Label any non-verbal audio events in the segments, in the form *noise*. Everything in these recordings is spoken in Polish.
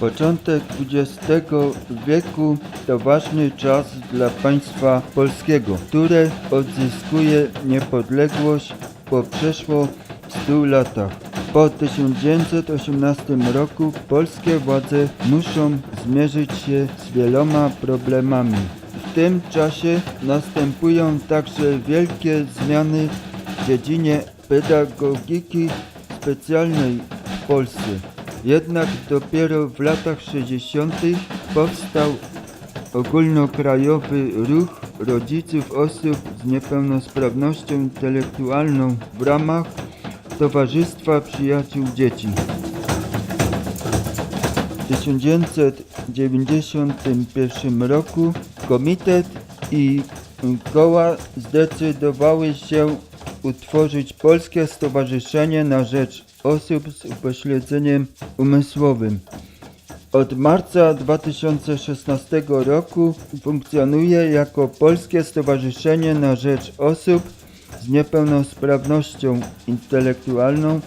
Początek XX wieku to ważny czas dla państwa polskiego, które odzyskuje niepodległość po przeszło 100 latach. Po 1918 roku polskie władze muszą zmierzyć się z wieloma problemami. W tym czasie następują także wielkie zmiany w dziedzinie pedagogiki specjalnej w Polsce. Jednak dopiero w latach 60. powstał ogólnokrajowy ruch rodziców osób z niepełnosprawnością intelektualną w ramach Towarzystwa Przyjaciół Dzieci. W 1991 roku komitet i koła zdecydowały się utworzyć Polskie Stowarzyszenie na Rzecz Osób z Upośledzeniem Umysłowym. Od marca 2016 roku funkcjonuje jako Polskie Stowarzyszenie na Rzecz Osób z Niepełnosprawnością Intelektualną.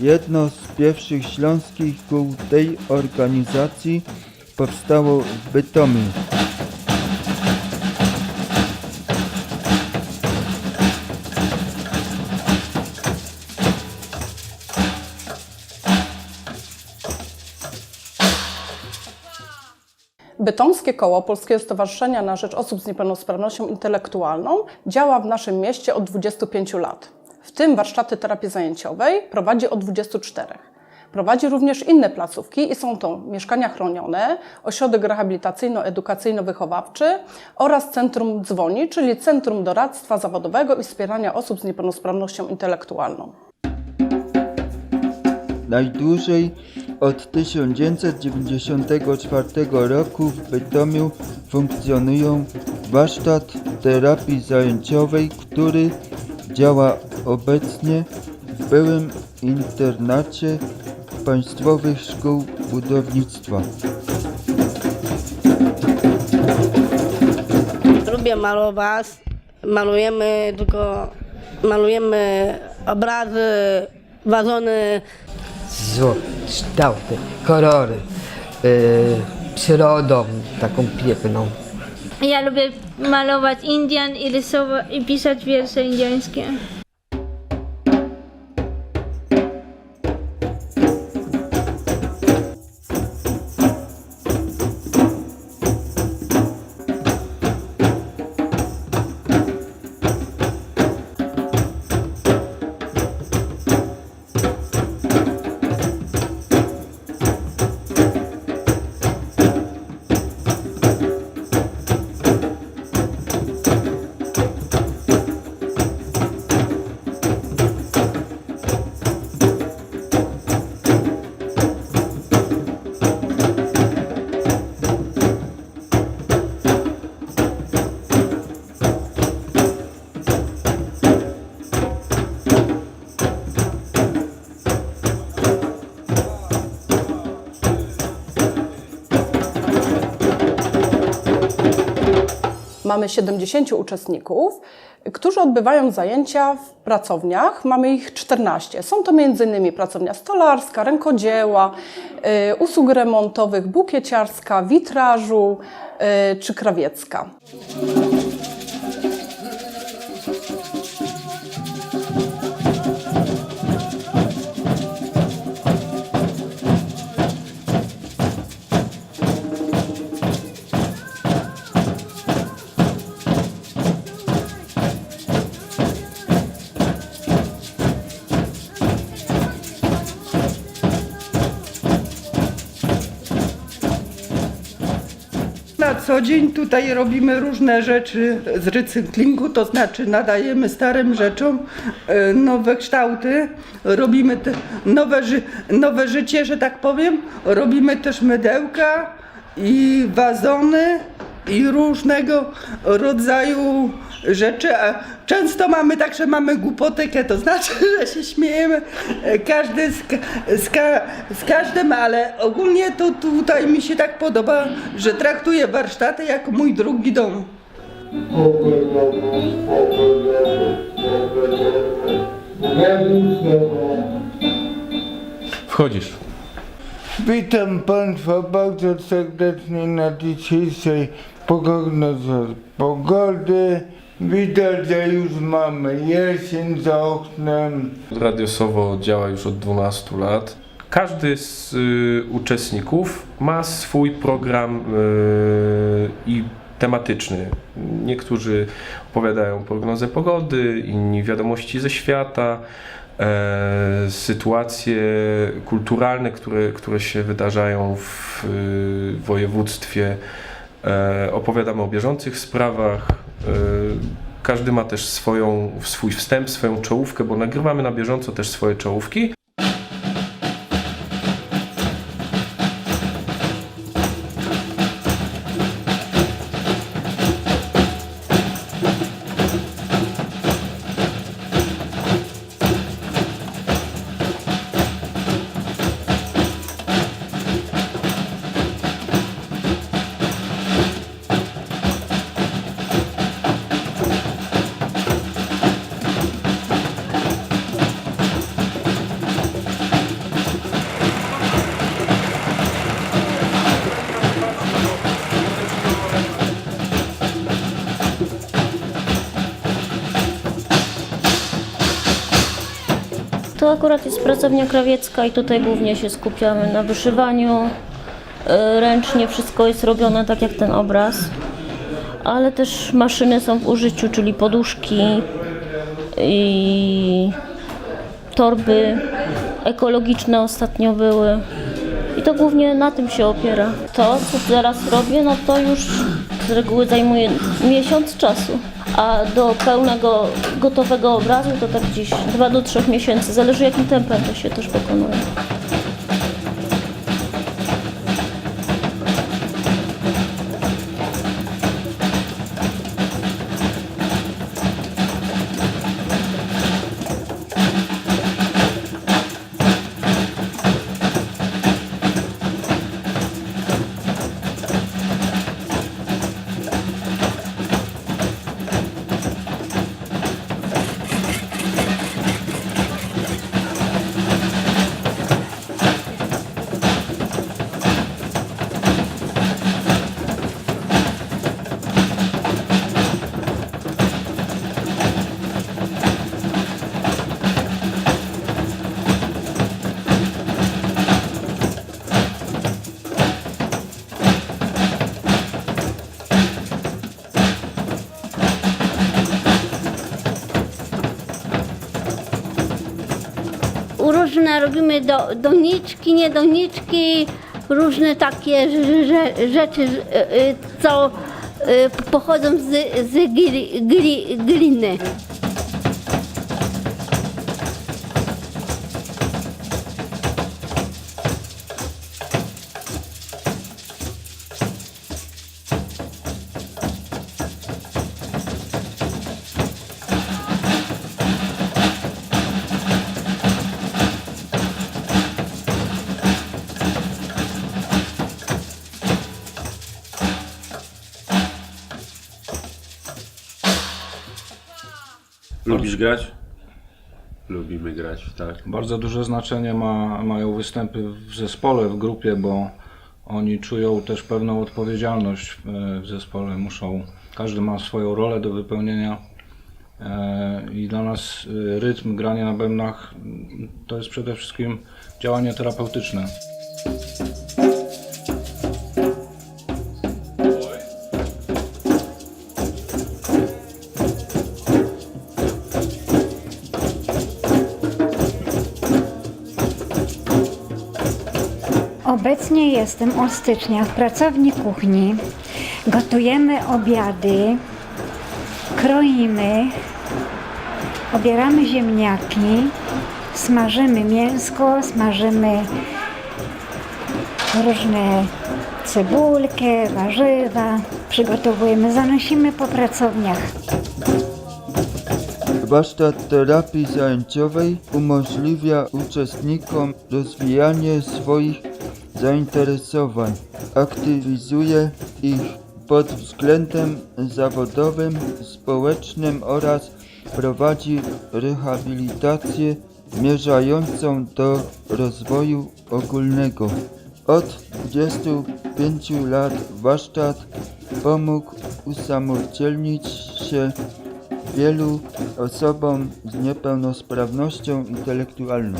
Jedno z pierwszych śląskich kół tej organizacji powstało w Bytomiu. Bytomskie Koło Polskiego Stowarzyszenia na Rzecz Osób z Niepełnosprawnością Intelektualną działa w naszym mieście od 25 lat. W tym warsztaty terapii zajęciowej prowadzi od 24. Prowadzi również inne placówki i są to mieszkania chronione, ośrodek rehabilitacyjno-edukacyjno-wychowawczy oraz Centrum Dzwoni, czyli Centrum Doradztwa Zawodowego i Wspierania Osób z Niepełnosprawnością Intelektualną. Najdłużej od 1994 roku w Bytomiu funkcjonują warsztat terapii zajęciowej, który działa obecnie w byłym internacie Państwowych Szkół Budownictwa. Lubię malować. Malujemy tylko malujemy obrazy, wazony. Złote, kształty, kolory, yy, przyrodą taką piękną. Ja lubię malować Indian i rysować i pisać wiersze indiańskie. Mamy 70 uczestników, którzy odbywają zajęcia w pracowniach. Mamy ich 14. Są to m.in. pracownia stolarska, rękodzieła, y, usług remontowych, bukieciarska, witrażu y, czy krawiecka. Co dzień tutaj robimy różne rzeczy z recyklingu, to znaczy nadajemy starym rzeczom e, nowe kształty, robimy nowe, ży nowe życie, że tak powiem. Robimy też mydełka i wazony i różnego rodzaju rzeczy. A często mamy tak, że mamy głupotykę, to znaczy, *laughs* że się śmiejemy e, każdy z, z, z każdym, ale ogólnie to tutaj mi się tak podoba, że traktuję warsztaty jako mój drugi dom. Wchodzisz. Witam Państwa bardzo serdecznie na dzisiejszej prognozie pogody. Widać, że już mamy jesień za oknem. Radio Sowo działa już od 12 lat. Każdy z y, uczestników ma swój program y, i tematyczny. Niektórzy opowiadają prognozę pogody, inni wiadomości ze świata, e, sytuacje kulturalne, które, które się wydarzają w y, województwie. E, opowiadamy o bieżących sprawach. E, każdy ma też swoją, swój wstęp, swoją czołówkę, bo nagrywamy na bieżąco też swoje czołówki. To akurat jest pracownia krawiecka i tutaj głównie się skupiamy na wyszywaniu. Y, Ręcznie wszystko jest robione tak jak ten obraz, ale też maszyny są w użyciu, czyli poduszki i torby ekologiczne ostatnio były. I to głównie na tym się opiera. To, co teraz robię, no to już z reguły zajmuje miesiąc czasu. A do pełnego, gotowego obrazu to tak gdzieś 2 do 3 miesięcy. Zależy jakim tempem to się też wykonuje. Robimy do, doniczki, niedoniczki, różne takie rze- rze- rzeczy, y, y, co y, pochodzą z, z gli, gli, gliny. Lubisz grać? Lubimy grać, tak. Bardzo duże znaczenie ma, mają występy w zespole, w grupie, bo oni czują też pewną odpowiedzialność w, w zespole. Muszą, każdy ma swoją rolę do wypełnienia e, i dla nas e, rytm, granie na bębnach to jest przede wszystkim działanie terapeutyczne. Obecnie jestem od stycznia w pracowni kuchni. Gotujemy obiady, kroimy, obieramy ziemniaki, smażymy mięsko, smażymy różne cebulkę, warzywa, przygotowujemy, zanosimy po pracowniach. Warsztat terapii zajęciowej umożliwia uczestnikom rozwijanie swoich zainteresowań, aktywizuje ich pod względem zawodowym, społecznym oraz prowadzi rehabilitację zmierzającą do rozwoju ogólnego. Od 25 lat warsztat pomógł usamodzielnić się wielu osobom z niepełnosprawnością intelektualną.